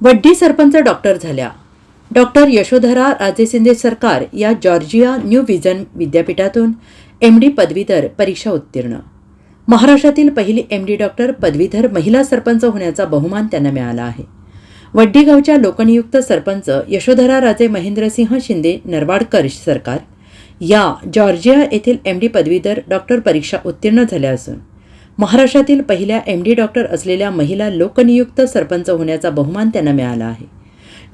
वड्डी सरपंच डॉक्टर झाल्या. डॉक्टर यशोधरा राजे शिंदे सरकार या जॉर्जिया न्यू व्हिजन विद्यापीठातून एम डी पदवीधर परीक्षा उत्तीर्ण. महाराष्ट्रातील पहिली एम डी डॉक्टर पदवीधर महिला सरपंच होण्याचा बहुमान त्यांना मिळाला आहे. वड्डी गावच्या लोकनियुक्त सरपंच यशोधरा राजे महेंद्रसिंह शिंदे नरवाडकर सरकार या जॉर्जिया येथील एम डी पदवीधर डॉक्टर परीक्षा उत्तीर्ण झाल्या असून महाराष्ट्रातील पहिल्या एम डी डॉक्टर असलेल्या महिला लोकनियुक्त सरपंच होण्याचा बहुमान त्यांना मिळाला आहे.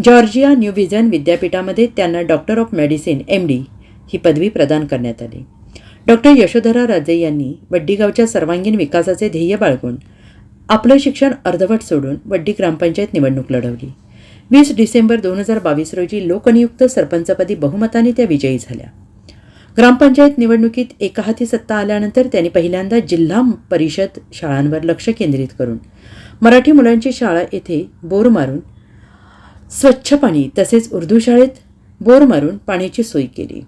जॉर्जिया न्यू व्हिजन विद्यापीठामध्ये त्यांना doctor of medicine M D ही पदवी प्रदान करण्यात आली. डॉक्टर यशोधरा राजे यांनी वड्डीगावच्या सर्वांगीण विकासाचे ध्येय बाळगून आपलं शिक्षण अर्धवट सोडून वड्डी ग्रामपंचायत निवडणूक लढवली. वीस डिसेंबर दोन हजार बावीस रोजी लोकनियुक्त सरपंचपदी बहुमताने त्या विजयी झाल्या. ग्रामपंचायत निवडणुकीत एकाहाती सत्ता आल्यानंतर त्यांनी पहिल्यांदा जिल्हा परिषद शाळांवर लक्ष केंद्रित करून मराठी मुलांची शाळा येथे बोर मारून स्वच्छ पाणी तसेच उर्दू शाळेत बोर मारून पाण्याची सोय केली.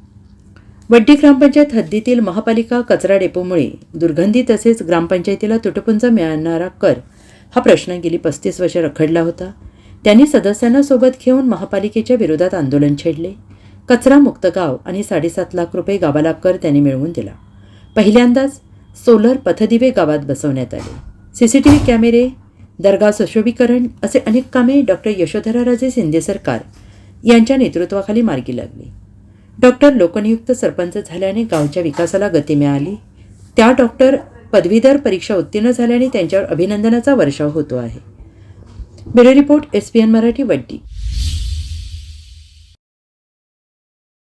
वड्डी ग्रामपंचायत हद्दीतील महापालिका कचरा डेपोमुळे दुर्गंधी तसेच ग्रामपंचायतीला तुटपुंज मिळणारा कर हा प्रश्न गेली पस्तीस वर्ष रखडला होता. त्यांनी सदस्यांना सोबत घेऊन महापालिकेच्या विरोधात आंदोलन छेडले. कचरा मुक्त गाव आणि साडेसात लाख रुपये गावाला कर त्यांनी मिळवून दिला. पहिल्यांदाच सोलर पथदिवे गावात बसवण्यात आले. सी सी टी व्ही कॅमेरे दर्गा सुशोभीकरण असे अनेक कामे डॉक्टर यशोधराराजे शिंदे सरकार यांच्या नेतृत्वाखाली मार्गी लागली. डॉक्टर लोकनियुक्त सरपंच झाल्याने गावच्या विकासाला गती मिळाली. त्या डॉक्टर पदवीधर परीक्षा उत्तीर्ण झाल्याने त्यांच्यावर अभिनंदनाचा वर्षाव होतो आहे. Bureau report S P N Marathi Waddi.